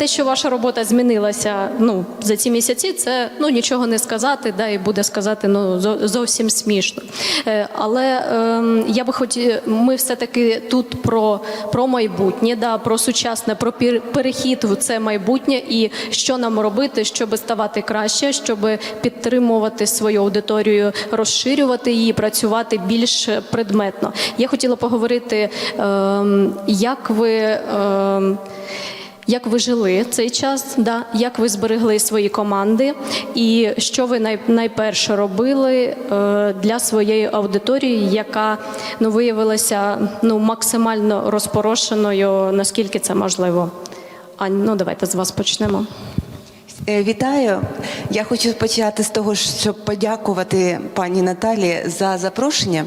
те, що ваша робота змінилася ну, за ці місяці, це ну, нічого не сказати, да, і буде сказати ну, зовсім смішно. Е, Але ем, я би хотіла, ми все-таки тут про, про майбутнє, да, про сучасне, про перехід в це майбутнє і що нам робити, щоб ставати краще, щоб підтримувати свою аудиторію, розширювати її, працювати більш предметно. Я хотіла поговорити, ем, як ви. Ем, як ви жили цей час, да? як ви зберегли свої команди, і що ви най, найперше робили е, для своєї аудиторії, яка ну, виявилася ну, максимально розпорошеною, наскільки це можливо? Ань, ну давайте з вас почнемо. Е, Вітаю. Я хочу почати з того, щоб подякувати пані Наталі за запрошення,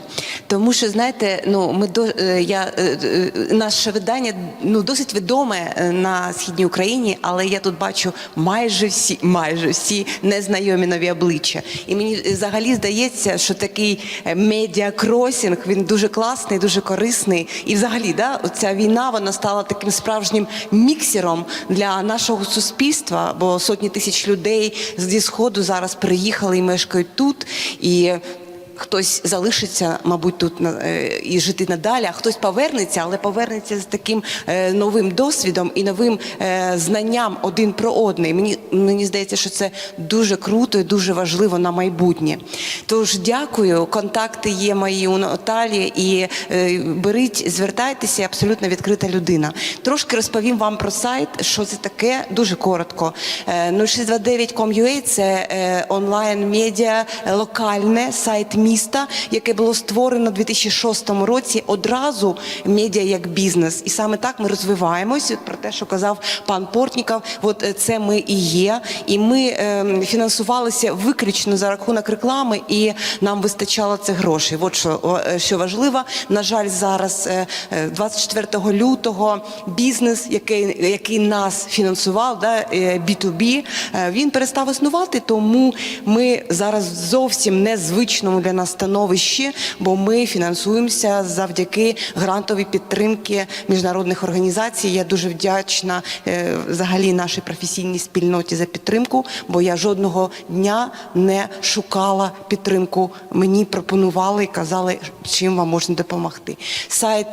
тому що знаєте, ну ми до е, я е, наше видання ну досить відоме на східній Україні, але я тут бачу майже всі, майже всі незнайомі нові обличчя. І мені взагалі здається, що такий медіакросінг він дуже класний, дуже корисний. І взагалі, да, ця війна вона стала таким справжнім міксером для нашого суспільства, бо сотні тисяч людей зі сходу зараз приїхали і мешкають тут. І Хтось залишиться, мабуть, тут е, і жити надалі, а хтось повернеться, але повернеться з таким е, новим досвідом і новим е, знанням один про одний. Мені мені здається, що це дуже круто і дуже важливо на майбутнє. Тож дякую. Контакти є мої у Наталі. І е, беріть, звертайтеся, абсолютно відкрита людина. Трошки розповім вам про сайт, що це таке, дуже коротко. Е, 0629.com.ua – це е, онлайн-медіа, е, локальне сайт міста, яке було створено у 2006 році одразу медіа як бізнес. І саме так ми розвиваємось. Про те, що казав пан Портніков, от е, це ми і є. І ми е, фінансувалися виключно за рахунок реклами, і нам вистачало цих грошей. От що, е, що важливо. На жаль, зараз е, е, 24 лютого бізнес, який, який нас фінансував, да, е, B2B, е, він перестав існувати, тому ми зараз зовсім незвичному для нас становищі, бо ми фінансуємося завдяки грантовій підтримки міжнародних організацій. Я дуже вдячна е, взагалі нашій професійній спільноті за підтримку, бо я жодного дня не шукала підтримку. Мені пропонували і казали, чим вам можна допомогти. Сайт.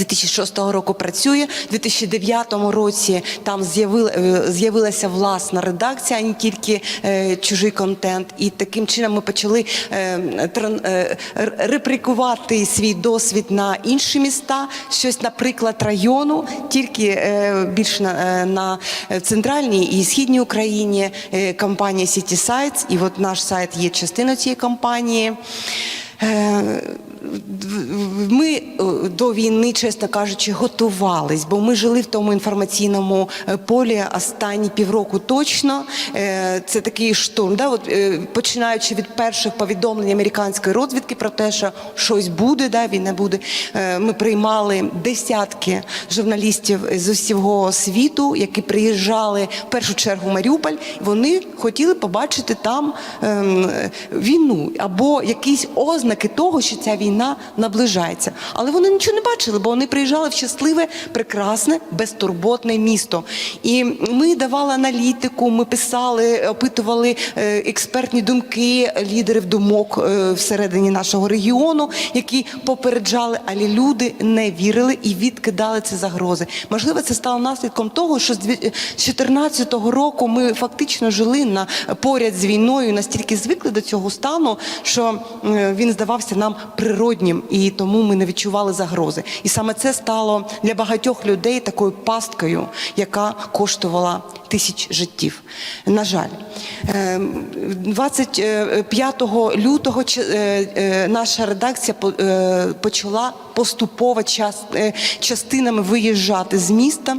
Ем, 2006 року працює. У 2009 році там е, з'явилася власна редакція, а не тільки е, чужий контент. І таким чином ми почали е, е, реприкувати свій досвід на інші міста, щось, наприклад, району, тільки е, більш на, е, на центральній і східній Україні е, компанія City Sites, і от наш сайт є частиною цієї компанії. Е, Ми е, до війни, чесно кажучи, готувались, бо ми жили в тому інформаційному е, полі останні півроку точно. Е, Це такий штурм. Да? От, починаючи від перших повідомлень американської розвідки про те, що щось буде, да, війна буде. Ми приймали десятки журналістів з усього світу, які приїжджали в першу чергу в Маріуполь. Вони хотіли побачити там ем, війну або якісь ознаки того, що ця війна наближається. Але вони нічого не бачили, бо вони приїжджали в щасливе, прекрасне, безтурботне місто. І ми давали аналітику, ми писали, опитували е, експертні думки лідерів думок е, всередині нашого регіону, які попереджали, але люди не вірили і відкидали ці загрози. Можливо, це стало наслідком того, що з 2014 року ми фактично жили на поряд з війною, настільки звикли до цього стану, що е, він здавався нам природнім, і тому ми не відчували загрози. І саме це стало для багатьох людей такою пасткою, яка коштувала тисяч життів. На жаль, Е, 25 лютого ч- е, е, наша редакція е, почала поступово час- частинами виїжджати з міста.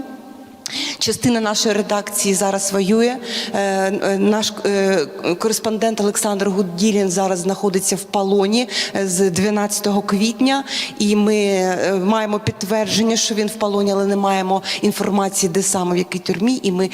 Частина нашої редакції зараз воює. Е, е, Наш е, кореспондент Олександр Гуділін зараз знаходиться в полоні з 12 квітня, і ми маємо підтвердження, що він в полоні, але не маємо інформації, де саме в якій тюрмі, і ми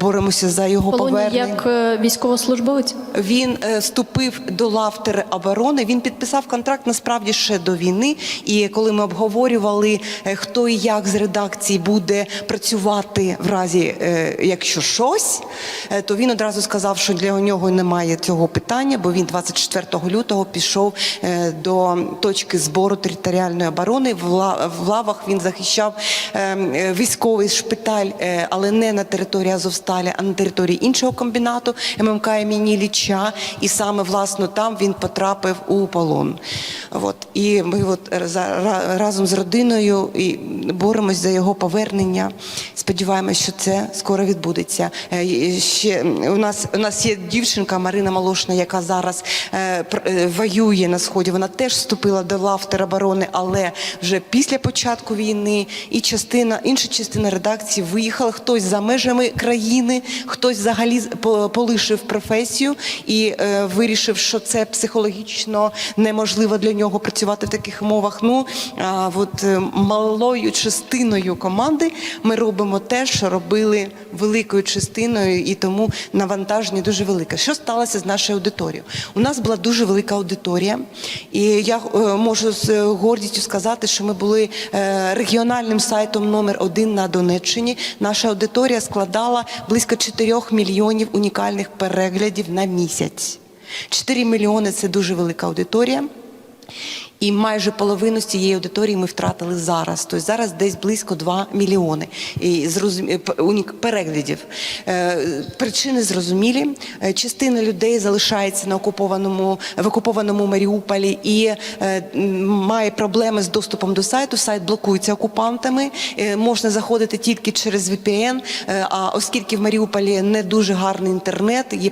боремося за його Полоні повернення. як військовослужбовець? Він вступив до лав тероборони. Він підписав контракт насправді ще до війни. І коли ми обговорювали, хто і як з редакції буде працювати допомагати в разі, е, якщо щось, е, то він одразу сказав, що для нього немає цього питання, бо він 24 лютого пішов е, до точки збору територіальної оборони. В лавах він захищав військовий шпиталь, але не на території Азовсталі, а на території іншого комбінату ММК імені Ліча. І саме власно там він потрапив у полон. От і ми от разом з родиною і боремось за його повернення. Сподіваємось, що це скоро відбудеться. Е, Ще у нас у нас є дівчинка Марина Малошна, яка зараз е, е, воює на сході. Вона теж вступила до лав тероборони, але вже після початку війни і частина інша частина редакції виїхала. Хтось за межами країни, хтось взагалі полишив професію і вирішив, що це психологічно неможливо для нього працювати в таких умовах. Ну а от малою частиною команди ми робимо те, що робили великою частиною, і тому навантаження дуже велике. Що сталося з нашою аудиторією? У нас була дуже велика аудиторія, і я е, можу з гордістю сказати, що ми були е, регіональним сайтом номер один на Донеччині. Наша аудиторія складала близько 4 мільйонів унікальних переглядів на місяць. 4 мільйони це дуже велика аудиторія. І майже половину з цієї аудиторії ми втратили зараз. Тобто зараз десь близько 2 мільйони і зрозумі... переглядів. Е, Причини зрозумілі. Е, Частина людей залишається на окупованому в окупованому Маріуполі і е, має проблеми з доступом до сайту. Сайт блокується окупантами. Е, Можна заходити тільки через VPN, е, А оскільки в Маріуполі не дуже гарний інтернет, є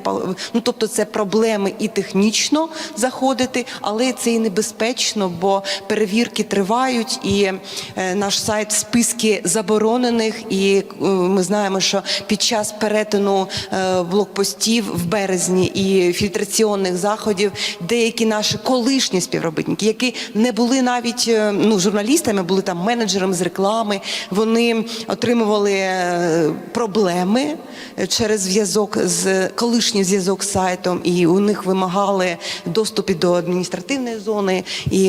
ну тобто це проблеми і технічно заходити, але це і небезпечно, бо перевірки тривають, і е, наш сайт в списки заборонених. І е, ми знаємо, що під час перетину е, блокпостів в березні і фільтраційних заходів деякі наші колишні співробітники, які не були навіть ну, журналістами, були там менеджерами з реклами, вони отримували проблеми через зв'язок з колишній зв'язок з сайтом, і у них вимагали доступи до адміністративної зони, і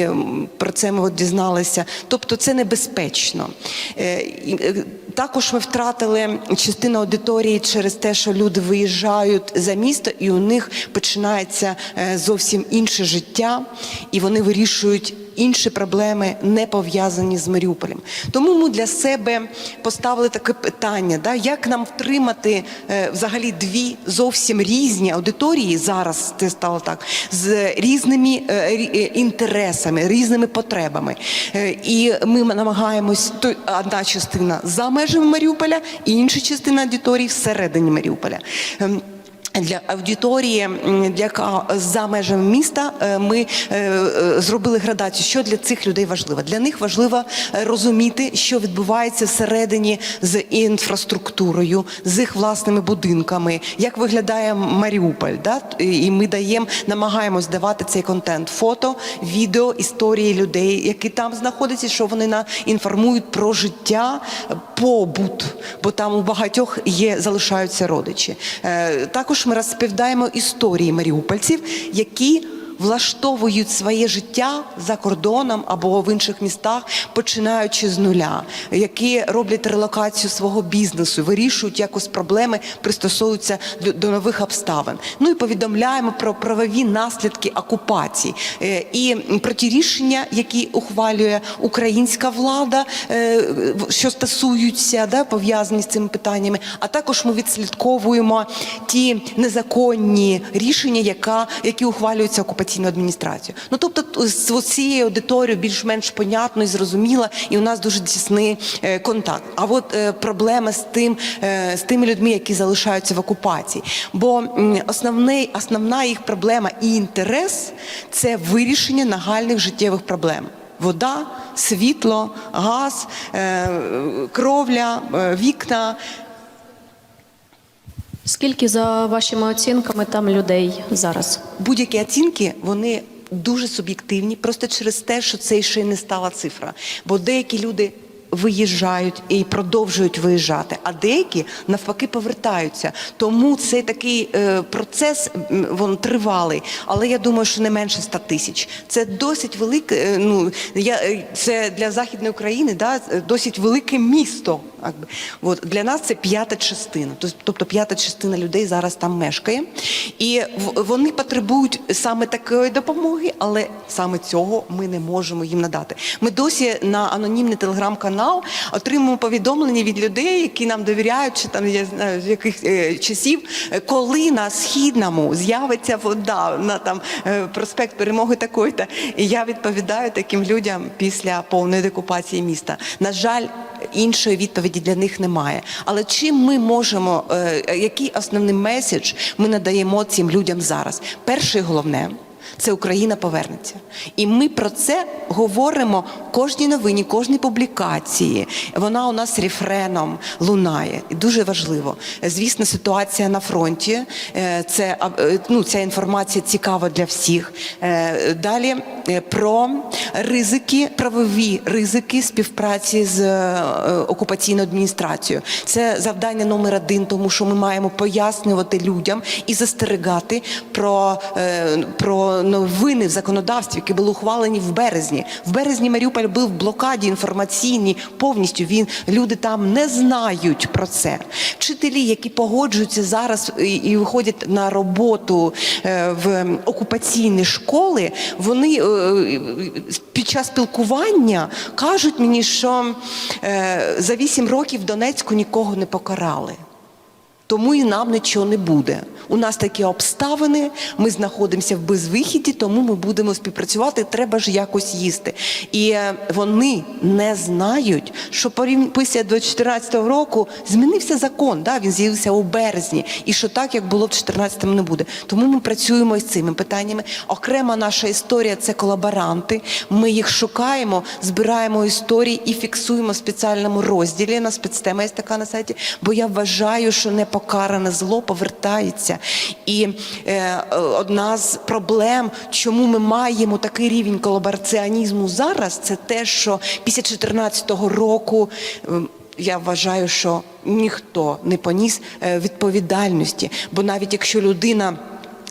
про це ми от дізналися. Тобто це небезпечно. Е, е, Також ми втратили частину аудиторії через те, що люди виїжджають за місто, і у них починається е, зовсім інше життя, і вони вирішують інші проблеми, не пов'язані з Маріуполем. Тому ми для себе поставили таке питання: да, як нам втримати е, взагалі дві зовсім різні аудиторії зараз це стало так з різними е, е, інтересами, різними потребами. Е, І ми намагаємось то одна частина за межами Маріуполя, інша частина аудиторії всередині Маріуполя. Для аудиторії, яка за межами міста, е, ми е, е, зробили градацію, що для цих людей важливо. Для них важливо розуміти, що відбувається всередині з інфраструктурою, з їх власними будинками, як виглядає Маріуполь. Да? І ми даємо, намагаємось давати цей контент: фото, відео, історії людей, які там знаходяться, що вони на інформують про життя, побут, бо там у багатьох є залишаються родичі. Е, Також ми розповідаємо історії маріупольців, які влаштовують своє життя за кордоном або в інших містах, починаючи з нуля, які роблять релокацію свого бізнесу, вирішують якось проблеми, пристосовуються до, нових обставин. Ну і повідомляємо про правові наслідки окупації е, і про ті рішення, які ухвалює українська влада, е, що стосуються да, пов'язані з цими питаннями. А також ми відслідковуємо ті незаконні рішення, які ухвалюються окупаційною адміністрацією. Ну тобто з цією аудиторією більш-менш понятно і зрозуміло, і у нас дуже тісний е, контакт. А от е, проблема з тим, е, з тими людьми, які залишаються в окупації. Бо основний, основна їх проблема і інтерес це вирішення нагальних життєвих проблем. Вода, світло, газ, кровля, вікна. Скільки за вашими оцінками там людей зараз? Будь-які оцінки вони дуже суб'єктивні, просто через те, що це ще не стала цифра. Бо деякі люди виїжджають і продовжують виїжджати, а деякі навпаки повертаються. Тому цей такий е, процес він тривалий. Але я думаю, що не менше 100 тисяч. Це досить велике. е, Ну я е, це для західної України, да, досить велике місто. От для нас це п'ята частина. Тобто п'ята частина людей зараз там мешкає, і вони потребують саме такої допомоги, але саме цього ми не можемо їм надати. Ми досі на анонімний телеграм-канал отримуємо повідомлення від людей, які нам довіряють, чи там я знаю з яких е, часів, коли на східному з'явиться вода на там е, проспект перемоги такої-то. І я відповідаю таким людям після повної декупації міста. На жаль, іншої відповіді для них немає. Але чим ми можемо, е, який основний меседж ми надаємо цим людям зараз? Перше головне. Це Україна повернеться, і ми про це говоримо кожній новині, кожній публікації. Вона у нас рефреном лунає, і дуже важливо. Звісно, ситуація на фронті. е, Це е, ну, ця інформація цікава для всіх. Е, Далі про ризики, правові ризики співпраці з окупаційною адміністрацією. Це завдання номер один, тому що ми маємо пояснювати людям і застерегати про, про новини в законодавстві, які були ухвалені в березні. В березні Маріуполь був в блокаді інформаційній повністю. Він люди там не знають про це. Вчителі, які погоджуються зараз і, і виходять на роботу е, в окупаційні школи, вони е, під час спілкування кажуть мені, що е, за вісім років в Донецьку нікого не покарали. Тому і нам нічого не буде. У нас такі обставини, ми знаходимося в безвихіді, тому ми будемо співпрацювати. Треба ж якось їсти. І е, вони не знають, що після 2014 року змінився закон. Да? Він з'явився у березні, і що так, як було в 2014 не буде. Тому ми працюємо із цими питаннями. Окрема наша історія це колаборанти. Ми їх шукаємо, збираємо історії і фіксуємо в спеціальному розділі. На спецтема є така на сайті. Бо я вважаю, що непокаране зло повертається. І е, одна з проблем, чому ми маємо такий рівень колабораціонізму зараз, це те, що після 2014 року. ем, я вважаю, що ніхто не поніс е, відповідальності, бо навіть якщо людина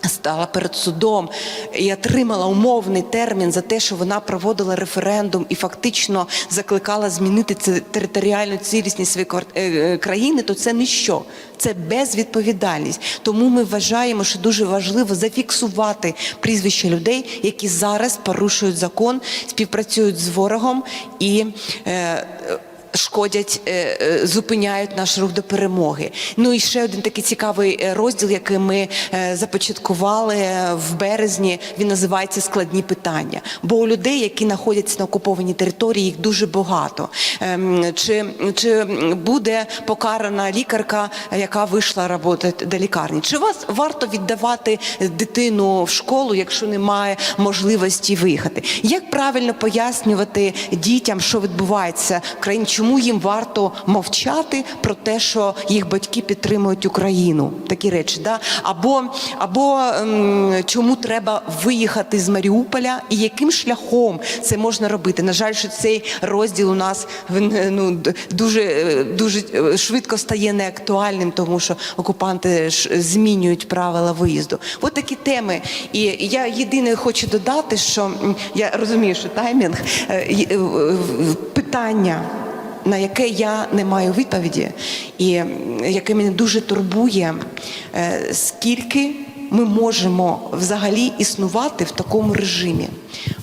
стала перед судом і отримала умовний термін за те, що вона проводила референдум і фактично закликала змінити це територіальну цілісність своєї е, е, країни, то це ніщо. Це безвідповідальність. Тому ми вважаємо, що дуже важливо зафіксувати прізвища людей, які зараз порушують закон, співпрацюють з ворогом і. Е, Шкодять, е, е, зупиняють наш рух до перемоги. Ну і ще один такий цікавий е, розділ, який ми започаткували в березні. Він називається Складні питання. Бо у людей, які знаходяться на окупованій території, їх дуже багато. Ем, Чи, чи буде покарана лікарка, яка вийшла роботи до лікарні? Чи вас варто віддавати дитину в школу, якщо немає можливості виїхати? Як правильно пояснювати дітям, що відбувається в країні? Чому їм варто мовчати про те, що їх батьки підтримують Україну? Такі речі, да? або, або ем, чому треба виїхати з Маріуполя, і яким шляхом це можна робити? На жаль, що цей розділ у нас е, ну, дуже, е, дуже е, швидко стає неактуальним, тому що окупанти змінюють правила виїзду. От такі теми. І я єдине хочу додати, що я розумію, що таймінг питання. На яке я не маю відповіді, і яке мене дуже турбує, е, скільки ми можемо взагалі існувати в такому режимі.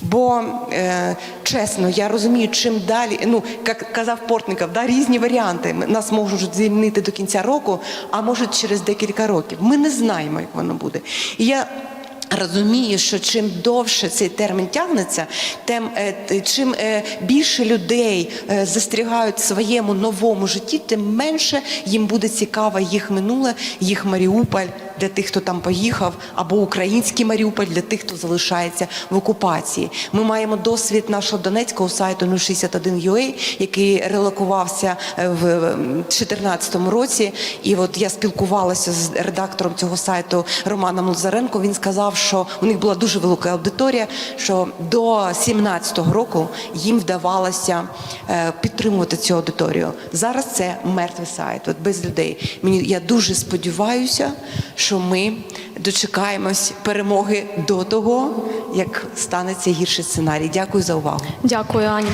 Бо е, чесно, я розумію, чим далі, ну як казав Портников, да, різні варіанти. Нас можуть звільнити до кінця року, а можуть через декілька років. Ми не знаємо, як воно буде. І я Розумію, що чим довше цей термін тягнеться, тим е, чим е, більше людей е, застрягають в своєму новому житті, тим менше їм буде цікаво їх минуле, їх Маріуполь для тих, хто там поїхав, або український Маріуполь для тих, хто залишається в окупації. Ми маємо досвід нашого донецького сайту 061.ua, який релокувався е, в 2014 році. І от я спілкувалася з редактором цього сайту Романом Лазаренко. Він сказав, що у них була дуже велика аудиторія, що до 17-го року їм вдавалося е, підтримувати цю аудиторію. Зараз це мертвий сайт, от без людей. Мені я дуже сподіваюся, що ми дочекаємось перемоги до того, як станеться гірший сценарій. Дякую за увагу. Дякую, Аня.